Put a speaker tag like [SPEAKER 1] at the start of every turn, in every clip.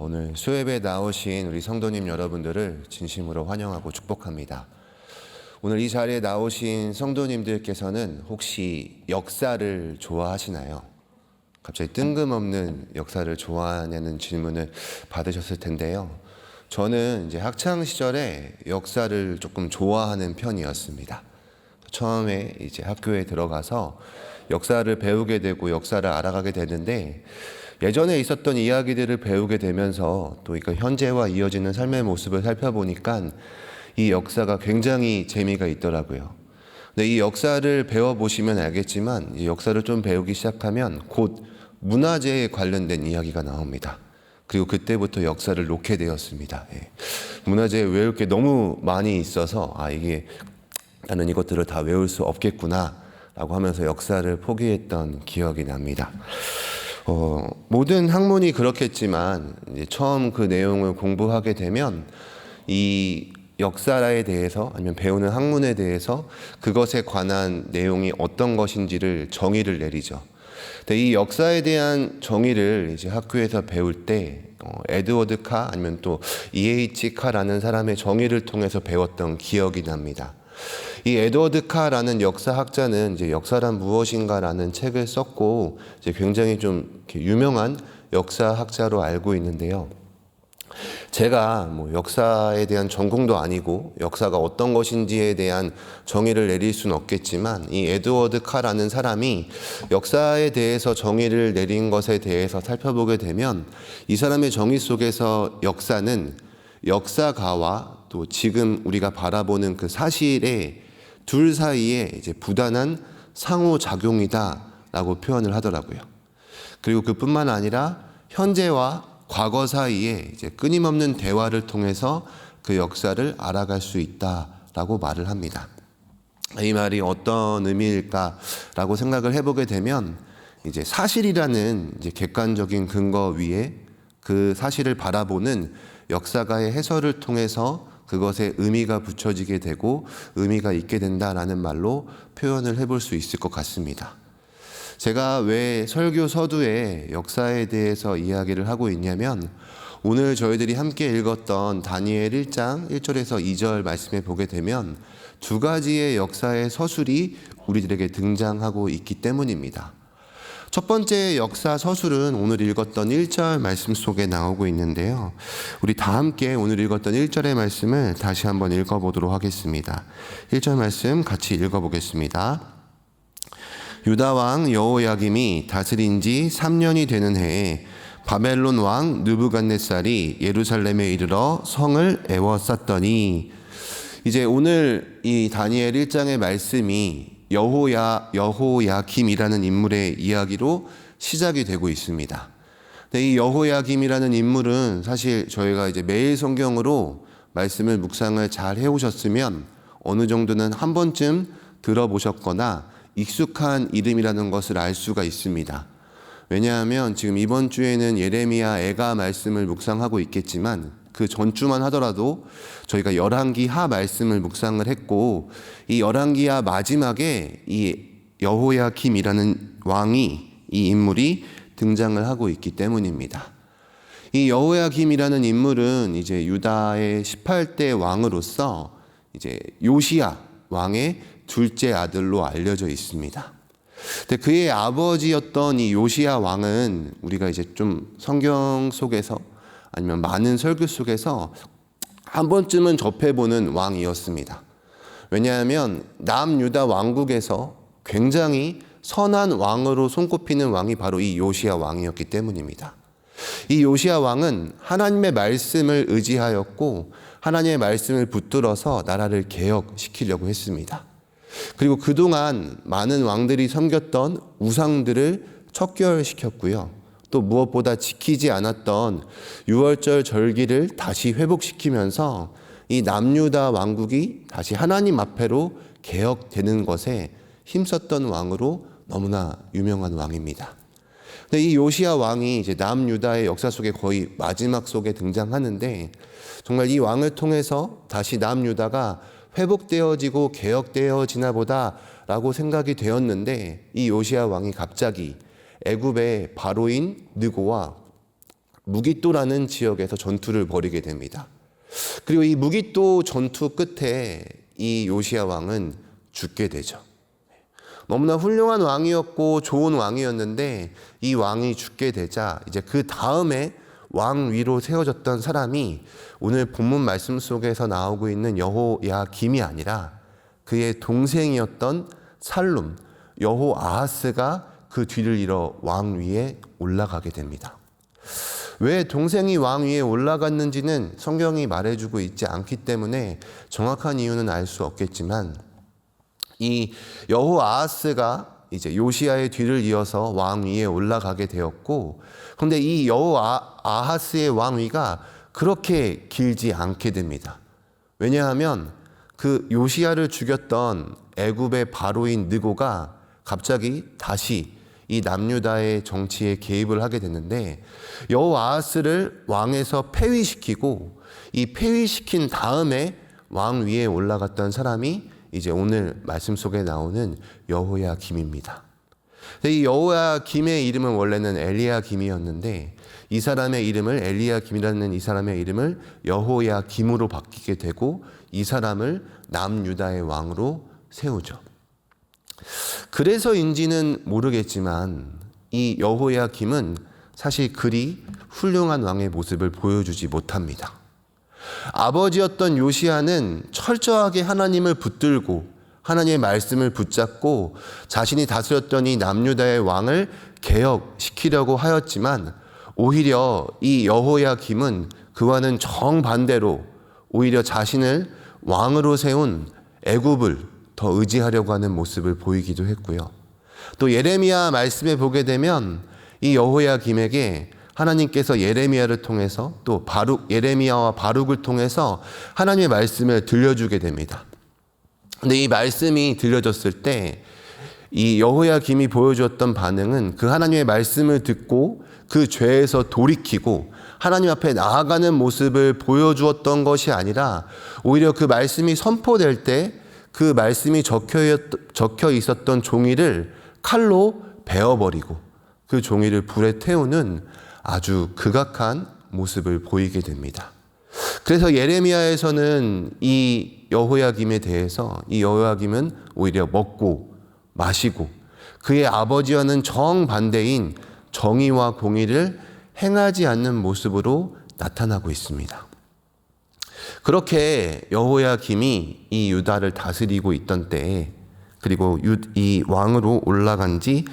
[SPEAKER 1] 오늘 수협에 나오신 우리 성도님 여러분들을 진심으로 환영하고 축복합니다. 오늘 이 자리에 나오신 성도님들께서는 혹시 역사를 좋아하시나요? 갑자기 뜬금없는 역사를 좋아하냐는 질문을 받으셨을 텐데요. 저는 이제 학창 시절에 역사를 조금 좋아하는 편이었습니다. 처음에 이제 학교에 들어가서 역사를 배우게 되고 역사를 알아가게 되는데 예전에 있었던 이야기들을 배우게 되면서 또 이거 현재와 이어지는 삶의 모습을 살펴보니까 이 역사가 굉장히 재미가 있더라고요. 근데 이 역사를 배워보시면 알겠지만 이 역사를 좀 배우기 시작하면 곧 문화재에 관련된 이야기가 나옵니다. 그리고 그때부터 역사를 놓게 되었습니다. 예. 문화재에 외울 게 너무 많이 있어서 아 이게 나는 이것들을 다 외울 수 없겠구나 라고 하면서 역사를 포기했던 기억이 납니다. 어, 모든 학문이 그렇겠지만 처음 그 내용을 공부하게 되면 이 역사에 대해서 아니면 배우는 학문에 대해서 그것에 관한 내용이 어떤 것인지를 정의를 내리죠. 근데 이 역사에 대한 정의를 이제 학교에서 배울 때 어, 에드워드 카 아니면 또 E.H. 카라는 사람의 정의를 통해서 배웠던 기억이 납니다. 이 에드워드 카라는 역사학자는 이제 역사란 무엇인가라는 책을 썼고 이제 굉장히 좀 유명한 역사학자로 알고 있는데요. 제가 뭐 역사에 대한 전공도 아니고 역사가 어떤 것인지에 대한 정의를 내릴 수는 없겠지만 이 에드워드 카라는 사람이 역사에 대해서 정의를 내린 것에 대해서 살펴보게 되면 이 사람의 정의 속에서 역사는 역사가와 또 지금 우리가 바라보는 그 사실의 둘 사이에 이제 부단한 상호작용이다라고 표현을 하더라고요. 그리고 그뿐만 아니라 현재와 과거 사이에 이제 끊임없는 대화를 통해서 그 역사를 알아갈 수 있다라고 말을 합니다. 이 말이 어떤 의미일까라고 생각을 해보게 되면 이제 사실이라는 이제 객관적인 근거 위에 그 사실을 바라보는 역사가의 해설을 통해서 그것에 의미가 붙여지게 되고 의미가 있게 된다라는 말로 표현을 해볼 수 있을 것 같습니다. 제가 왜 설교 서두에 역사에 대해서 이야기를 하고 있냐면 오늘 저희들이 함께 읽었던 다니엘 1장 1절에서 2절 말씀에 보게 되면 두 가지의 역사의 서술이 우리들에게 등장하고 있기 때문입니다. 첫 번째 역사 서술은 오늘 읽었던 1절 말씀 속에 나오고 있는데요. 우리 다 함께 오늘 읽었던 1절의 말씀을 다시 한번 읽어보도록 하겠습니다. 1절 말씀 같이 읽어보겠습니다. 유다 왕 여호야김이 다스린 지 3년이 되는 해에 바벨론 왕 느부갓네살이 예루살렘에 이르러 성을 애워쌌더니 이제 오늘 이 다니엘 1장의 말씀이 여호야 여호야김이라는 인물의 이야기로 시작이 되고 있습니다. 근데 이 여호야김이라는 인물은 사실 저희가 이제 매일 성경으로 말씀을 묵상을 잘 해오셨으면 어느 정도는 한 번쯤 들어보셨거나 익숙한 이름이라는 것을 알 수가 있습니다. 왜냐하면 지금 이번 주에는 예레미야 애가 말씀을 묵상하고 있겠지만 그 전주만 하더라도 저희가 열왕기하 말씀을 묵상을 했고 이 열왕기하 마지막에 이 여호야킴이라는 왕이 이 인물이 등장을 하고 있기 때문입니다. 이 여호야김이라는 인물은 이제 유다의 18대 왕으로서 이제 요시야 왕의 둘째 아들로 알려져 있습니다. 근데 그의 아버지였던 이 요시야 왕은 우리가 이제 좀 성경 속에서 아니면 많은 설교 속에서 한 번쯤은 접해보는 왕이었습니다. 왜냐하면 남유다 왕국에서 굉장히 선한 왕으로 손꼽히는 왕이 바로 이 요시야 왕이었기 때문입니다. 이 요시야 왕은 하나님의 말씀을 의지하였고 하나님의 말씀을 붙들어서 나라를 개혁시키려고 했습니다. 그리고 그동안 많은 왕들이 섬겼던 우상들을 척결시켰고요. 또 무엇보다 지키지 않았던 유월절 절기를 다시 회복시키면서 이 남유다 왕국이 다시 하나님 앞에로 개혁되는 것에 힘썼던 왕으로 너무나 유명한 왕입니다. 근데 이 요시야 왕이 이제 남유다의 역사 속에 거의 마지막 속에 등장하는데 정말 이 왕을 통해서 다시 남유다가 회복되어지고 개혁되어지나 보다라고 생각이 되었는데 이 요시야 왕이 갑자기 애굽의 바로인 느고와 무기또라는 지역에서 전투를 벌이게 됩니다. 그리고 이 무기또 전투 끝에 이 요시야 왕은 죽게 되죠. 너무나 훌륭한 왕이었고 좋은 왕이었는데 이 왕이 죽게 되자 이제 그 다음에 왕 위로 세워졌던 사람이 오늘 본문 말씀 속에서 나오고 있는 여호야 김이 아니라 그의 동생이었던 살룸 여호 아하스가 그 뒤를 이어 왕 위에 올라가게 됩니다. 왜 동생이 왕 위에 올라갔는지는 성경이 말해주고 있지 않기 때문에 정확한 이유는 알 수 없겠지만 이 여호 아하스가 이제 요시아의 뒤를 이어서 왕 위에 올라가게 되었고 그런데 이 여호 아, 아하스의 왕위가 그렇게 길지 않게 됩니다. 왜냐하면 그 요시아를 죽였던 애굽의 바로인 느고가 갑자기 다시 이 남유다의 정치에 개입을 하게 됐는데 여호아하스를 왕에서 폐위시키고 이 폐위시킨 다음에 왕 위에 올라갔던 사람이 이제 오늘 말씀 속에 나오는 여호야 김입니다. 이 여호야 김의 이름은 원래는 엘리야 김이었는데 이 사람의 이름을 엘리야 김이라는 이 사람의 이름을 여호야 김으로 바뀌게 되고 이 사람을 남유다의 왕으로 세우죠. 그래서인지는 모르겠지만 이 여호야 김은 사실 그리 훌륭한 왕의 모습을 보여주지 못합니다. 아버지였던 요시아는 철저하게 하나님을 붙들고 하나님의 말씀을 붙잡고 자신이 다스렸던 이 남유다의 왕을 개혁시키려고 하였지만 오히려 이 여호야 김은 그와는 정반대로 오히려 자신을 왕으로 세운 애굽을 더 의지하려고 하는 모습을 보이기도 했고요. 또 예레미야 말씀에 보게 되면 이 여호야 김에게 하나님께서 예레미야를 통해서 또 바룩 예레미야와 바룩을 통해서 하나님의 말씀을 들려주게 됩니다. 근데 이 말씀이 들려졌을 때 이 여호야 김이 보여주었던 반응은 그 하나님의 말씀을 듣고 그 죄에서 돌이키고 하나님 앞에 나아가는 모습을 보여주었던 것이 아니라 오히려 그 말씀이 선포될 때 그 말씀이 적혀 있었던 종이를 칼로 베어버리고 그 종이를 불에 태우는 아주 극악한 모습을 보이게 됩니다. 그래서 예레미야에서는 이 여호야김에 대해서 이 여호야김은 오히려 먹고 마시고 그의 아버지와는 정반대인 정의와 공의를 행하지 않는 모습으로 나타나고 있습니다. 그렇게 여호야김이 이 유다를 다스리고 있던 때에 그리고 이 왕으로 올라간 지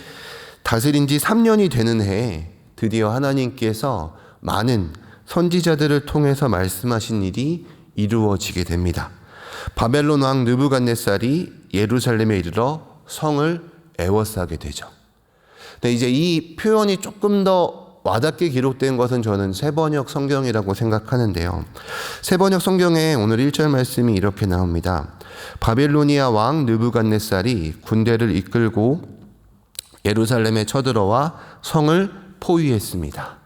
[SPEAKER 1] 다스린 지 3년이 되는 해에 드디어 하나님께서 많은 선지자들을 통해서 말씀하신 일이 이루어지게 됩니다. 바벨론 왕 느부갓네살이 예루살렘에 이르러 성을 에워싸게 되죠. 근데 이제 이 표현이 조금 더 와닿게 기록된 것은 저는 세번역 성경이라고 생각하는데요. 세번역 성경에 오늘 1절 말씀이 이렇게 나옵니다. 바벨로니아 왕 느부갓네살이 군대를 이끌고 예루살렘에 쳐들어와 성을 포위했습니다.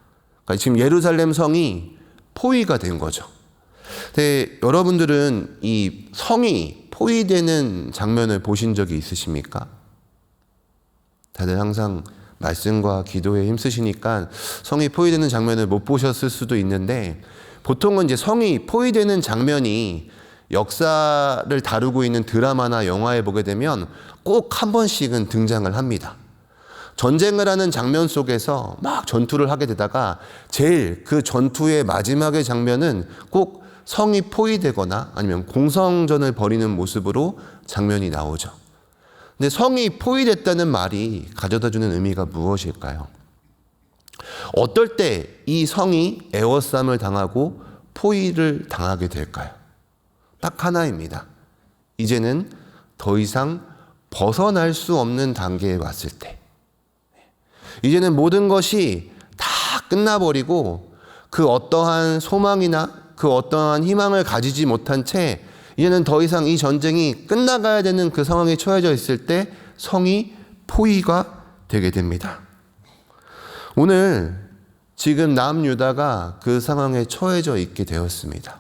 [SPEAKER 1] 그러니까 지금 예루살렘 성이 포위가 된 거죠. 근데 여러분들은 이 성이 포위되는 장면을 보신 적이 있으십니까? 다들 항상 말씀과 기도에 힘쓰시니까 성이 포위되는 장면을 못 보셨을 수도 있는데 보통은 이제 성이 포위되는 장면이 역사를 다루고 있는 드라마나 영화에 보게 되면 꼭 한 번씩은 등장을 합니다. 전쟁을 하는 장면 속에서 막 전투를 하게 되다가 제일 그 전투의 마지막의 장면은 꼭 성이 포위되거나 아니면 공성전을 벌이는 모습으로 장면이 나오죠. 근데 성이 포위됐다는 말이 가져다 주는 의미가 무엇일까요? 어떨 때 이 성이 에워쌈을 당하고 포위를 당하게 될까요? 딱 하나입니다. 이제는 더 이상 벗어날 수 없는 단계에 왔을 때. 이제는 모든 것이 다 끝나버리고 그 어떠한 소망이나 그 어떠한 희망을 가지지 못한 채 이제는 더 이상 이 전쟁이 끝나가야 되는 그 상황에 처해져 있을 때 성이 포위가 되게 됩니다. 오늘 지금 남유다가 그 상황에 처해져 있게 되었습니다.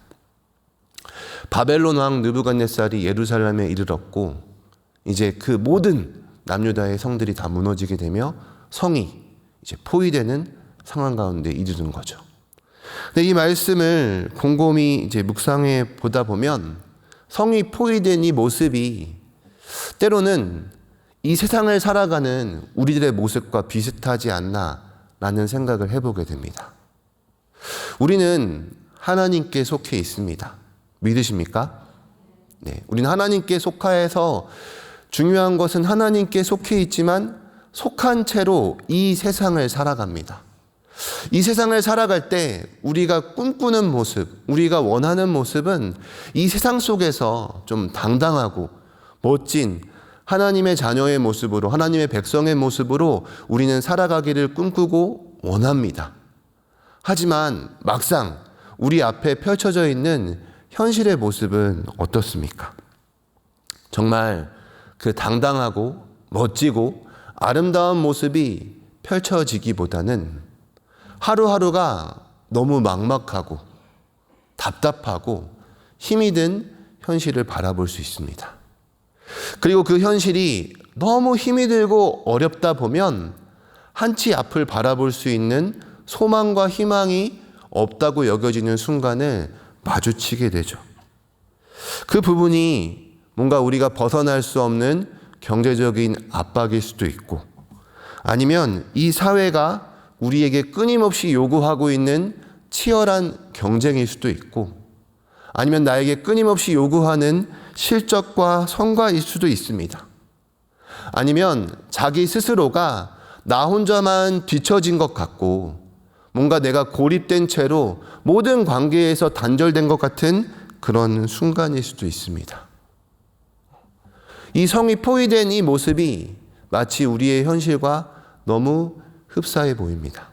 [SPEAKER 1] 바벨론 왕 느부갓네살이 예루살렘에 이르렀고 이제 그 모든 남유다의 성들이 다 무너지게 되며 성이 이제 포위되는 상황 가운데 이르는 거죠. 근데 이 말씀을 곰곰이 이제 묵상해 보다 보면 성이 포위된 이 모습이 때로는 이 세상을 살아가는 우리들의 모습과 비슷하지 않나라는 생각을 해보게 됩니다. 우리는 하나님께 속해 있습니다. 믿으십니까? 네. 우리는 하나님께 속하여서 중요한 것은 하나님께 속해 있지만 속한 채로 이 세상을 살아갑니다. 이 세상을 살아갈 때 우리가 꿈꾸는 모습, 우리가 원하는 모습은 이 세상 속에서 좀 당당하고 멋진 하나님의 자녀의 모습으로, 하나님의 백성의 모습으로 우리는 살아가기를 꿈꾸고 원합니다. 하지만 막상 우리 앞에 펼쳐져 있는 현실의 모습은 어떻습니까? 정말 그 당당하고 멋지고 아름다운 모습이 펼쳐지기보다는 하루하루가 너무 막막하고 답답하고 힘이 든 현실을 바라볼 수 있습니다. 그리고 그 현실이 너무 힘이 들고 어렵다 보면 한치 앞을 바라볼 수 있는 소망과 희망이 없다고 여겨지는 순간을 마주치게 되죠. 그 부분이 뭔가 우리가 벗어날 수 없는 경제적인 압박일 수도 있고 아니면 이 사회가 우리에게 끊임없이 요구하고 있는 치열한 경쟁일 수도 있고 아니면 나에게 끊임없이 요구하는 실적과 성과일 수도 있습니다. 아니면 자기 스스로가 나 혼자만 뒤처진 것 같고 뭔가 내가 고립된 채로 모든 관계에서 단절된 것 같은 그런 순간일 수도 있습니다. 이 성이 포위된 이 모습이 마치 우리의 현실과 너무 흡사해 보입니다.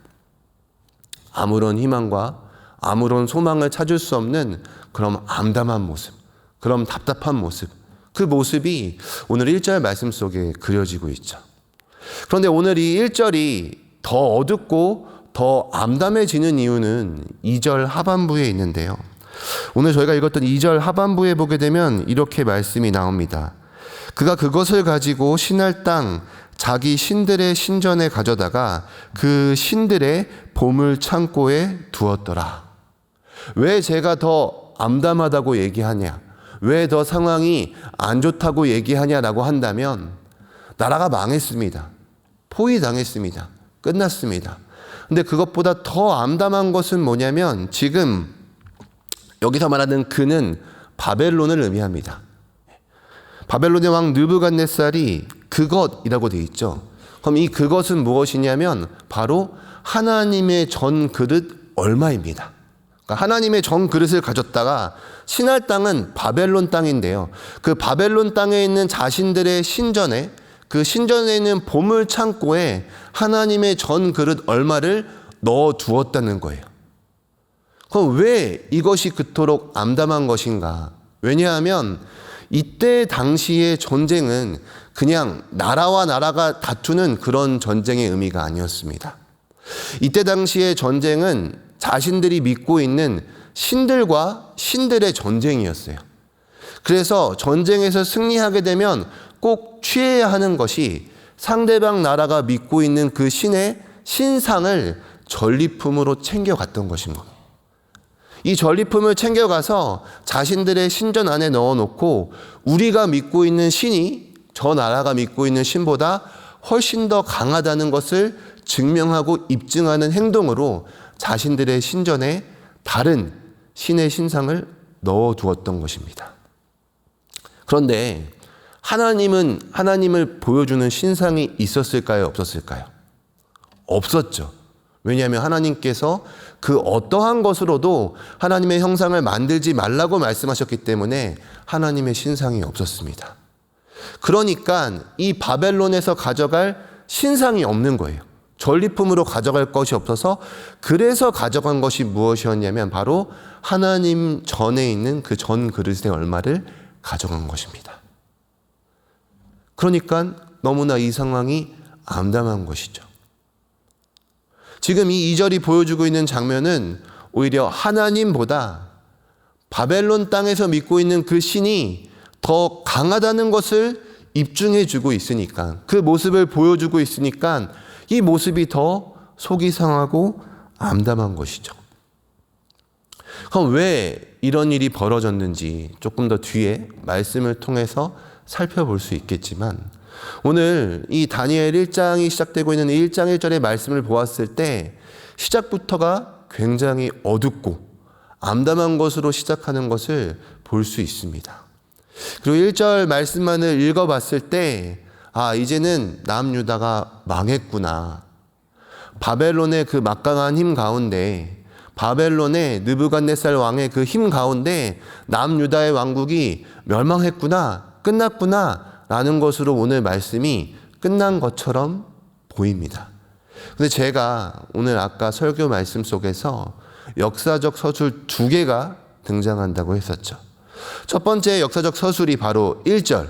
[SPEAKER 1] 아무런 희망과 아무런 소망을 찾을 수 없는 그런 암담한 모습, 그런 답답한 모습, 그 모습이 오늘 1절 말씀 속에 그려지고 있죠. 그런데 오늘 이 1절이 더 어둡고 더 암담해지는 이유는 2절 하반부에 있는데요. 오늘 저희가 읽었던 2절 하반부에 보게 되면 이렇게 말씀이 나옵니다. 그가 그것을 가지고 신할 땅 자기 신들의 신전에 가져다가 그 신들의 보물 창고에 두었더라. 왜 제가 더 암담하다고 얘기하냐? 왜 더 상황이 안 좋다고 얘기하냐라고 한다면 나라가 망했습니다. 포위당했습니다. 끝났습니다. 근데 그것보다 더 암담한 것은 뭐냐면 지금 여기서 말하는 그는 바벨론을 의미합니다. 바벨론의 왕 느부갓네살이 그것이라고 되어 있죠. 그럼 이 그것은 무엇이냐면 바로 하나님의 전 그릇 얼마입니다. 그러니까 하나님의 전 그릇을 가졌다가 신할 땅은 바벨론 땅인데요. 그 바벨론 땅에 있는 자신들의 신전에 그 신전에 있는 보물 창고에 하나님의 전 그릇 얼마를 넣어 두었다는 거예요. 그럼 왜 이것이 그토록 암담한 것인가? 왜냐하면 이때 당시의 전쟁은 그냥 나라와 나라가 다투는 그런 전쟁의 의미가 아니었습니다. 이때 당시의 전쟁은 자신들이 믿고 있는 신들과 신들의 전쟁이었어요. 그래서 전쟁에서 승리하게 되면 꼭 취해야 하는 것이 상대방 나라가 믿고 있는 그 신의 신상을 전리품으로 챙겨갔던 것입니다. 이 전리품을 챙겨가서 자신들의 신전 안에 넣어놓고 우리가 믿고 있는 신이 저 나라가 믿고 있는 신보다 훨씬 더 강하다는 것을 증명하고 입증하는 행동으로 자신들의 신전에 다른 신의 신상을 넣어 두었던 것입니다. 그런데 하나님은 하나님을 보여주는 신상이 있었을까요? 없었을까요? 없었죠. 왜냐하면 하나님께서 그 어떠한 것으로도 하나님의 형상을 만들지 말라고 말씀하셨기 때문에 하나님의 신상이 없었습니다. 그러니까 이 바벨론에서 가져갈 신상이 없는 거예요. 전리품으로 가져갈 것이 없어서 그래서 가져간 것이 무엇이었냐면 바로 하나님 전에 있는 그 전 그릇의 얼마를 가져간 것입니다. 그러니까 너무나 이 상황이 암담한 것이죠. 지금 이 2절이 보여주고 있는 장면은 오히려 하나님보다 바벨론 땅에서 믿고 있는 그 신이 더 강하다는 것을 입증해 주고 있으니까 그 모습을 보여주고 있으니까 이 모습이 더 속이 상하고 암담한 것이죠. 그럼 왜 이런 일이 벌어졌는지 조금 더 뒤에 말씀을 통해서 살펴볼 수 있겠지만 오늘 이 다니엘 1장이 시작되고 있는 1장 1절의 말씀을 보았을 때 시작부터가 굉장히 어둡고 암담한 것으로 시작하는 것을 볼 수 있습니다. 그리고 1절 말씀만을 읽어봤을 때, 아, 이제는 남유다가 망했구나. 바벨론의 그 막강한 힘 가운데, 바벨론의 느부갓네살 왕의 그 힘 가운데 남유다의 왕국이 멸망했구나, 끝났구나, 라는 것으로 오늘 말씀이 끝난 것처럼 보입니다. 근데 제가 오늘 아까 설교 말씀 속에서 역사적 서술 두 개가 등장한다고 했었죠. 첫 번째 역사적 서술이 바로 1절.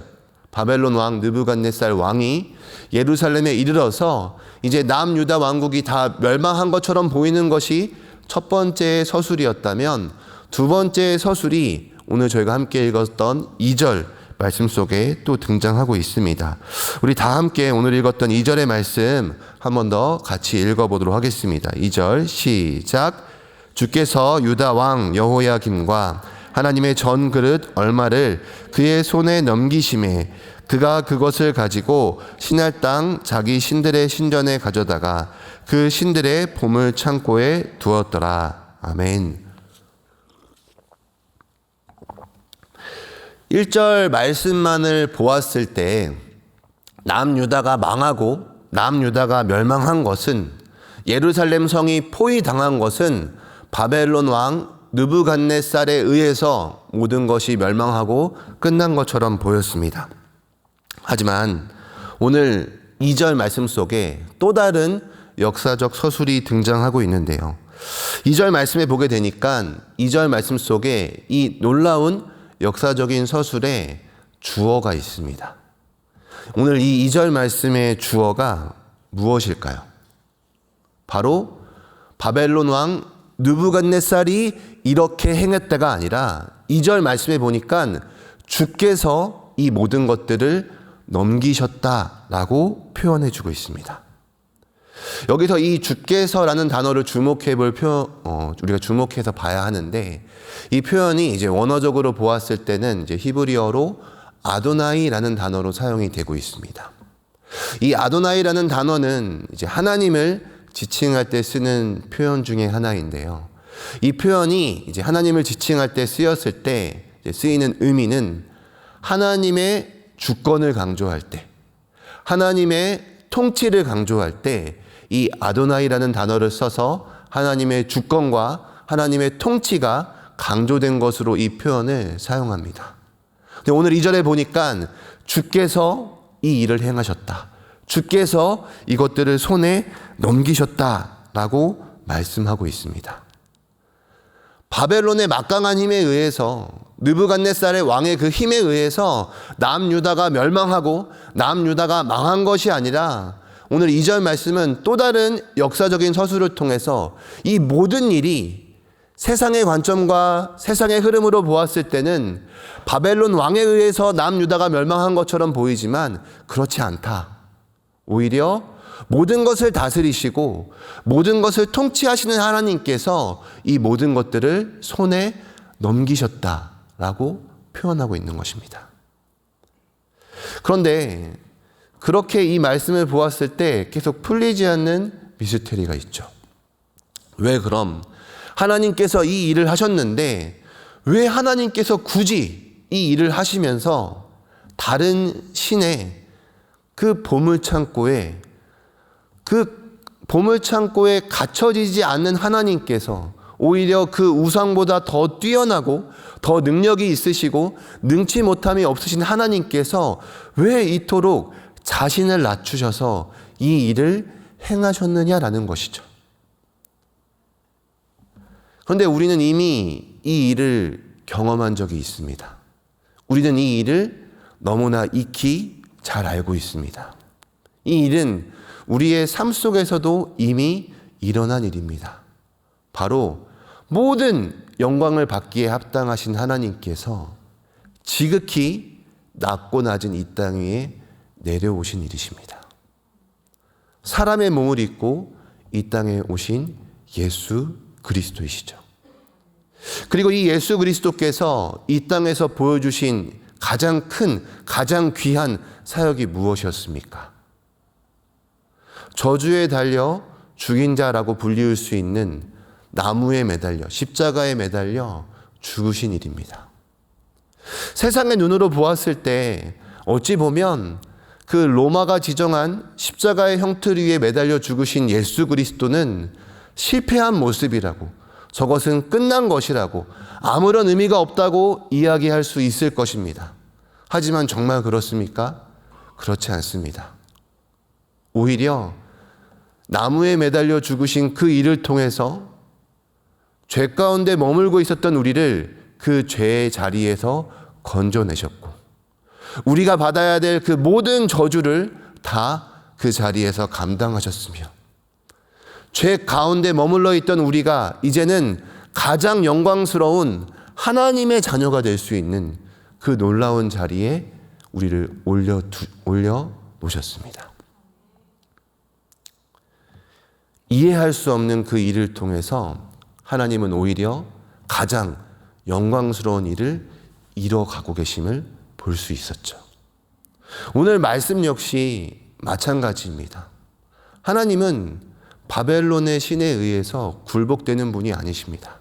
[SPEAKER 1] 바벨론 왕 느부갓네살 왕이 예루살렘에 이르러서 이제 남유다 왕국이 다 멸망한 것처럼 보이는 것이 첫 번째 서술이었다면 두 번째 서술이 오늘 저희가 함께 읽었던 2절 말씀 속에 또 등장하고 있습니다. 우리 다 함께 오늘 읽었던 2절의 말씀 한 번 더 같이 읽어보도록 하겠습니다. 2절 시작. 주께서 유다 왕 여호야김과 하나님의 전 그릇 얼마를 그의 손에 넘기심에 그가 그것을 가지고 신할 땅 자기 신들의 신전에 가져다가 그 신들의 보물 창고에 두었더라. 아멘. 1절 말씀만을 보았을 때 남유다가 망하고 남유다가 멸망한 것은 예루살렘 성이 포위당한 것은 바벨론 왕 느부갓네살에 의해서 모든 것이 멸망하고 끝난 것처럼 보였습니다. 하지만 오늘 2절 말씀 속에 또 다른 역사적 서술이 등장하고 있는데요. 2절 말씀에 보게 되니까 2절 말씀 속에 이 놀라운 역사적인 서술에 주어가 있습니다. 오늘 이 2절 말씀의 주어가 무엇일까요? 바로 바벨론 왕 느부갓네살이 이렇게 행했다가 아니라 2절 말씀에 보니까 주께서 이 모든 것들을 넘기셨다라고 표현해 주고 있습니다. 여기서 이 주께서라는 단어를 주목해 볼 표, 어, 우리가 주목해서 봐야 하는데 이 표현이 이제 원어적으로 보았을 때는 이제 히브리어로 아도나이라는 단어로 사용이 되고 있습니다. 이 아도나이라는 단어는 이제 하나님을 지칭할 때 쓰는 표현 중에 하나인데요. 이 표현이 이제 하나님을 지칭할 때 쓰였을 때 쓰이는 의미는 하나님의 주권을 강조할 때, 하나님의 통치를 강조할 때 이 아도나이라는 단어를 써서 하나님의 주권과 하나님의 통치가 강조된 것으로 이 표현을 사용합니다. 오늘 이절에 보니까 주께서 이 일을 행하셨다. 주께서 이것들을 손에 넘기셨다라고 말씀하고 있습니다. 바벨론의 막강한 힘에 의해서 느부갓네살의 왕의 그 힘에 의해서 남유다가 멸망하고 남유다가 망한 것이 아니라 오늘 이 절 말씀은 또 다른 역사적인 서술을 통해서 이 모든 일이 세상의 관점과 세상의 흐름으로 보았을 때는 바벨론 왕에 의해서 남유다가 멸망한 것처럼 보이지만 그렇지 않다. 오히려 모든 것을 다스리시고 모든 것을 통치하시는 하나님께서 이 모든 것들을 손에 넘기셨다라고 표현하고 있는 것입니다. 그런데 그렇게 이 말씀을 보았을 때 계속 풀리지 않는 미스테리가 있죠. 왜 그럼 하나님께서 이 일을 하셨는데 왜 하나님께서 굳이 이 일을 하시면서 다른 신의 그 보물 창고에 그 보물 창고에 갇혀지지 않는 하나님께서 오히려 그 우상보다 더 뛰어나고 더 능력이 있으시고 능치 못함이 없으신 하나님께서 왜 이토록 자신을 낮추셔서 이 일을 행하셨느냐라는 것이죠. 그런데 우리는 이미 이 일을 경험한 적이 있습니다. 우리는 이 일을 너무나 익히 잘 알고 있습니다. 이 일은 우리의 삶 속에서도 이미 일어난 일입니다. 바로 모든 영광을 받기에 합당하신 하나님께서 지극히 낮고 낮은 이 땅 위에 내려오신 일이십니다. 사람의 몸을 입고 이 땅에 오신 예수 그리스도이시죠. 그리고 이 예수 그리스도께서 이 땅에서 보여주신 가장 큰, 가장 귀한 사역이 무엇이었습니까? 저주에 달려 죽인 자라고 불리울 수 있는 나무에 매달려, 십자가에 매달려 죽으신 일입니다. 세상의 눈으로 보았을 때 어찌 보면 그 로마가 지정한 십자가의 형틀 위에 매달려 죽으신 예수 그리스도는 실패한 모습이라고 저것은 끝난 것이라고 아무런 의미가 없다고 이야기할 수 있을 것입니다. 하지만 정말 그렇습니까? 그렇지 않습니다. 오히려 나무에 매달려 죽으신 그 일을 통해서 죄 가운데 머물고 있었던 우리를 그 죄의 자리에서 건져내셨고, 우리가 받아야 될 그 모든 저주를 다 그 자리에서 감당하셨으며, 죄 가운데 머물러 있던 우리가 이제는 가장 영광스러운 하나님의 자녀가 될 수 있는 그 놀라운 자리에 우리를 올려, 두, 올려 놓으셨습니다. 이해할 수 없는 그 일을 통해서 하나님은 오히려 가장 영광스러운 일을 이뤄가고 계심을 볼 수 있었죠. 오늘 말씀 역시 마찬가지입니다. 하나님은 바벨론의 신에 의해서 굴복되는 분이 아니십니다.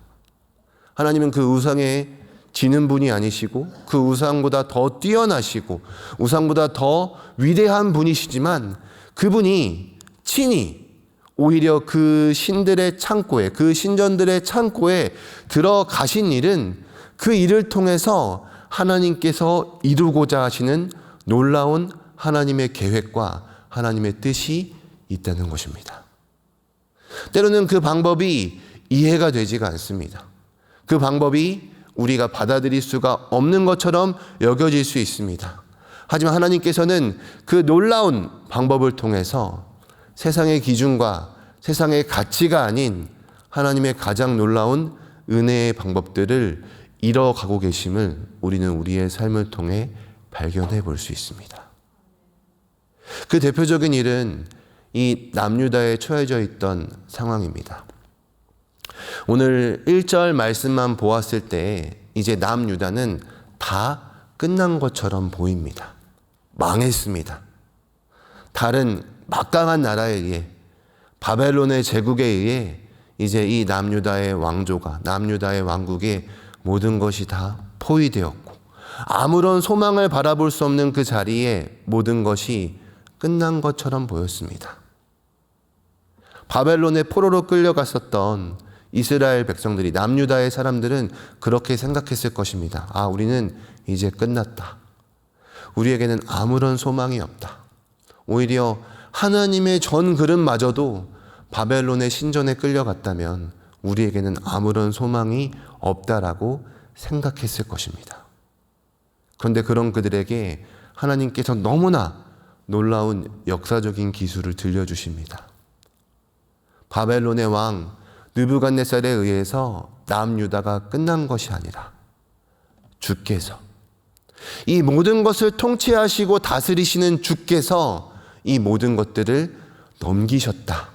[SPEAKER 1] 하나님은 그 우상에 지는 분이 아니시고 그 우상보다 더 뛰어나시고 우상보다 더 위대한 분이시지만 그분이 친히 오히려 그 신들의 창고에 그 신전들의 창고에 들어가신 일은 그 일을 통해서 하나님께서 이루고자 하시는 놀라운 하나님의 계획과 하나님의 뜻이 있다는 것입니다. 때로는 그 방법이 이해가 되지가 않습니다. 그 방법이 우리가 받아들일 수가 없는 것처럼 여겨질 수 있습니다. 하지만 하나님께서는 그 놀라운 방법을 통해서 세상의 기준과 세상의 가치가 아닌 하나님의 가장 놀라운 은혜의 방법들을 이뤄가고 계심을 우리는 우리의 삶을 통해 발견해 볼 수 있습니다. 그 대표적인 일은 이 남유다에 처해져 있던 상황입니다. 오늘 1절 말씀만 보았을 때 이제 남유다는 다 끝난 것처럼 보입니다. 망했습니다. 다른 막강한 나라에 의해 바벨론의 제국에 의해 이제 이 남유다의 왕조가 남유다의 왕국의 모든 것이 다 포위되었고 아무런 소망을 바라볼 수 없는 그 자리에 모든 것이 끝난 것처럼 보였습니다. 바벨론의 포로로 끌려갔었던 이스라엘 백성들이 남유다의 사람들은 그렇게 생각했을 것입니다. 아, 우리는 이제 끝났다. 우리에게는 아무런 소망이 없다. 오히려 하나님의 전 그릇마저도 바벨론의 신전에 끌려갔다면 우리에게는 아무런 소망이 없다라고 생각했을 것입니다. 그런데 그런 그들에게 하나님께서 너무나 놀라운 역사적인 기술을 들려주십니다. 바벨론의 왕 느부갓네살에 의해서 남유다가 끝난 것이 아니라 주께서 이 모든 것을 통치하시고 다스리시는 주께서 이 모든 것들을 넘기셨다.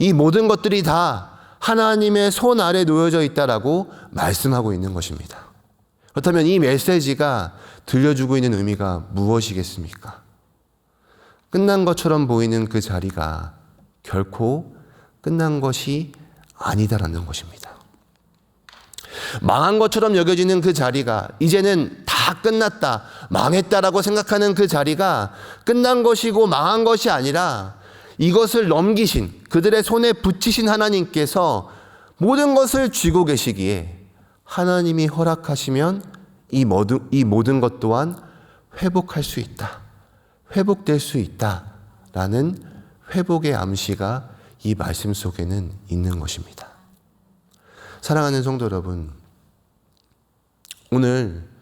[SPEAKER 1] 이 모든 것들이 다 하나님의 손 아래 놓여져 있다라고 말씀하고 있는 것입니다. 그렇다면 이 메시지가 들려주고 있는 의미가 무엇이겠습니까? 끝난 것처럼 보이는 그 자리가 결코 끝난 것이 아니다라는 것입니다. 망한 것처럼 여겨지는 그 자리가 이제는 다 끝났다, 망했다라고 생각하는 그 자리가 끝난 것이고 망한 것이 아니라 이것을 넘기신 그들의 손에 붙이신 하나님께서 모든 것을 쥐고 계시기에 하나님이 허락하시면 이 모든, 이 모든 것 또한 회복할 수 있다. 회복될 수 있다. 라는 회복의 암시가 이 말씀 속에는 있는 것입니다. 사랑하는 성도 여러분, 오늘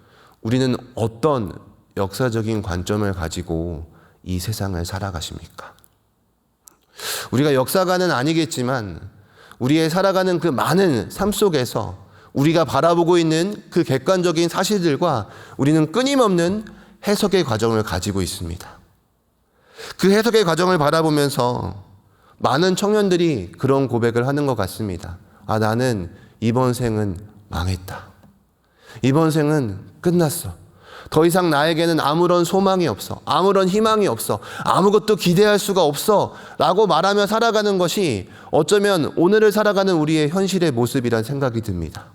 [SPEAKER 1] 우리는 어떤 역사적인 관점을 가지고 이 세상을 살아가십니까? 우리가 역사가는 아니겠지만 우리의 살아가는 그 많은 삶 속에서 우리가 바라보고 있는 그 객관적인 사실들과 우리는 끊임없는 해석의 과정을 가지고 있습니다. 그 해석의 과정을 바라보면서 많은 청년들이 그런 고백을 하는 것 같습니다. 아, 나는 이번 생은 망했다. 이번 생은 끝났어. 더 이상 나에게는 아무런 소망이 없어. 아무런 희망이 없어. 아무것도 기대할 수가 없어. 라고 말하며 살아가는 것이 어쩌면 오늘을 살아가는 우리의 현실의 모습이란 생각이 듭니다.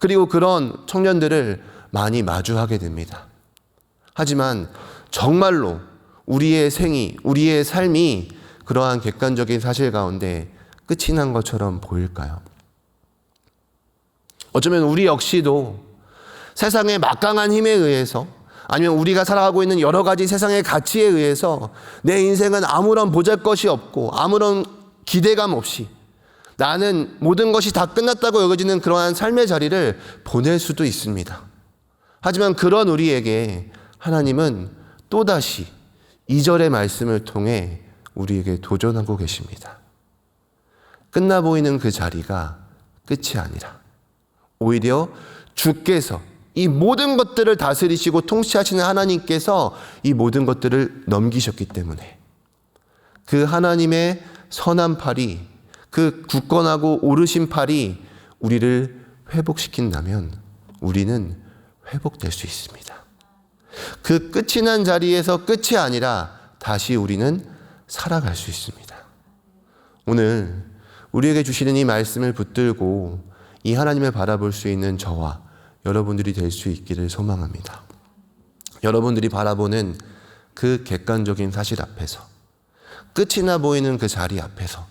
[SPEAKER 1] 그리고 그런 청년들을 많이 마주하게 됩니다. 하지만 정말로 우리의 생이, 우리의 삶이 그러한 객관적인 사실 가운데 끝이 난 것처럼 보일까요? 어쩌면 우리 역시도 세상의 막강한 힘에 의해서 아니면 우리가 살아가고 있는 여러 가지 세상의 가치에 의해서 내 인생은 아무런 보잘 것이 없고 아무런 기대감 없이 나는 모든 것이 다 끝났다고 여겨지는 그러한 삶의 자리를 보낼 수도 있습니다. 하지만 그런 우리에게 하나님은 또다시 이절의 말씀을 통해 우리에게 도전하고 계십니다. 끝나 보이는 그 자리가 끝이 아니라 오히려 주께서 이 모든 것들을 다스리시고 통치하시는 하나님께서 이 모든 것들을 넘기셨기 때문에 그 하나님의 선한 팔이 그 굳건하고 오르신 팔이 우리를 회복시킨다면 우리는 회복될 수 있습니다. 그 끝이 난 자리에서 끝이 아니라 다시 우리는 살아갈 수 있습니다. 오늘 우리에게 주시는 이 말씀을 붙들고 이 하나님을 바라볼 수 있는 저와 여러분들이 될 수 있기를 소망합니다. 여러분들이 바라보는 그 객관적인 사실 앞에서 끝이 나 보이는 그 자리 앞에서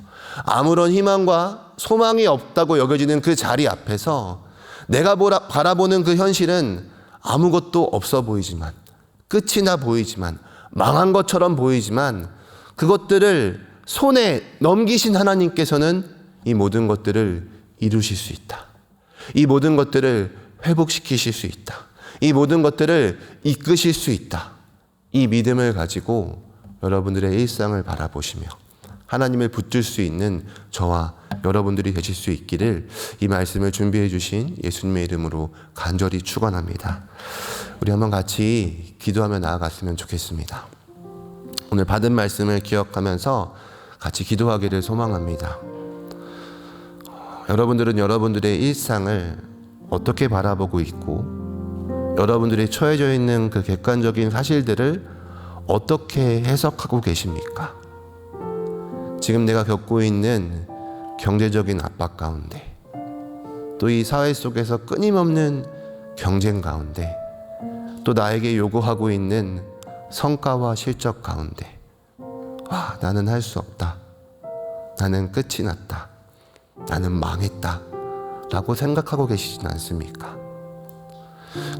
[SPEAKER 1] 아무런 희망과 소망이 없다고 여겨지는 그 자리 앞에서 내가 보라, 바라보는 그 현실은 아무것도 없어 보이지만 끝이 나 보이지만 망한 것처럼 보이지만 그것들을 손에 넘기신 하나님께서는 이 모든 것들을 이루실 수 있다. 이 모든 것들을 회복시키실 수 있다. 이 모든 것들을 이끄실 수 있다. 이 믿음을 가지고 여러분들의 일상을 바라보시며 하나님을 붙들 수 있는 저와 여러분들이 되실 수 있기를 이 말씀을 준비해 주신 예수님의 이름으로 간절히 축원합니다. 우리 한번 같이 기도하며 나아갔으면 좋겠습니다. 오늘 받은 말씀을 기억하면서 같이 기도하기를 소망합니다. 여러분들은 여러분들의 일상을 어떻게 바라보고 있고 여러분들이 처해져 있는 그 객관적인 사실들을 어떻게 해석하고 계십니까? 지금 내가 겪고 있는 경제적인 압박 가운데 또 이 사회 속에서 끊임없는 경쟁 가운데 또 나에게 요구하고 있는 성과와 실적 가운데 와 나는 할 수 없다. 나는 끝이 났다. 나는 망했다 라고 생각하고 계시진 않습니까?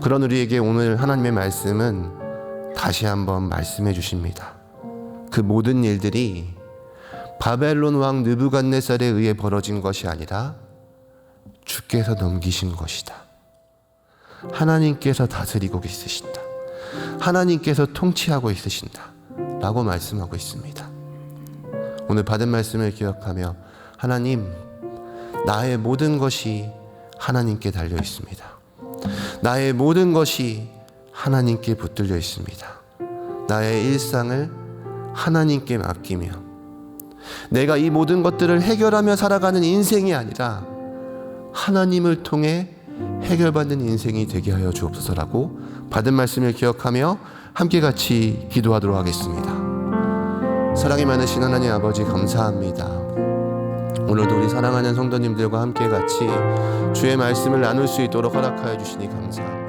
[SPEAKER 1] 그런 우리에게 오늘 하나님의 말씀은 다시 한번 말씀해 주십니다. 그 모든 일들이 바벨론 왕 느부갓네살에 의해 벌어진 것이 아니라 주께서 넘기신 것이다. 하나님께서 다스리고 있으신다. 하나님께서 통치하고 있으신다. 라고 말씀하고 있습니다. 오늘 받은 말씀을 기억하며 하나님 나의 모든 것이 하나님께 달려 있습니다. 나의 모든 것이 하나님께 붙들려 있습니다. 나의 일상을 하나님께 맡기며 내가 이 모든 것들을 해결하며 살아가는 인생이 아니라 하나님을 통해 해결받는 인생이 되게 하여 주옵소서라고 받은 말씀을 기억하며 함께 같이 기도하도록 하겠습니다. 사랑이 많으신 하나님 아버지 감사합니다. 오늘도 우리 사랑하는 성도님들과 함께 같이 주의 말씀을 나눌 수 있도록 허락하여 주시니 감사합니다.